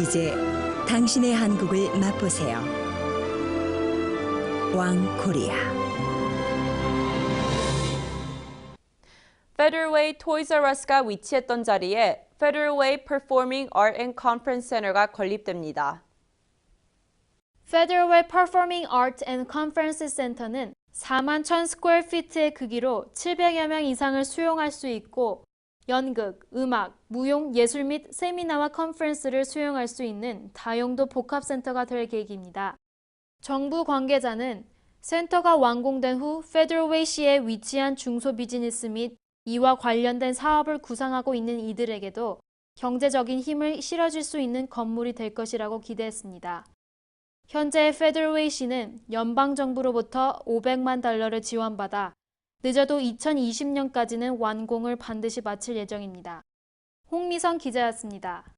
이제 당신의 한국을 맛보세요. 왕 코리아. Federal Toys R Us가 위치했던 자리에 Federal Performing Art and Conference Center가 건립됩니다. Federal Performing Arts and Conference Center는 4만 1000 스퀘어 피트의 크기로 700여 명 이상을 수용할 수 있고 연극, 음악, 무용, 예술 및 세미나와 컨퍼런스를 수용할 수 있는 다용도 복합센터가 될 계획입니다. 정부 관계자는 센터가 완공된 후 페더럴웨이시에 위치한 중소 비즈니스 및 이와 관련된 사업을 구상하고 있는 이들에게도 경제적인 힘을 실어줄 수 있는 건물이 될 것이라고 기대했습니다. 현재 페더럴웨이시는 연방 정부로부터 500만 달러를 지원받아 늦어도 2020년까지는 완공을 반드시 마칠 예정입니다. 홍미선 기자였습니다.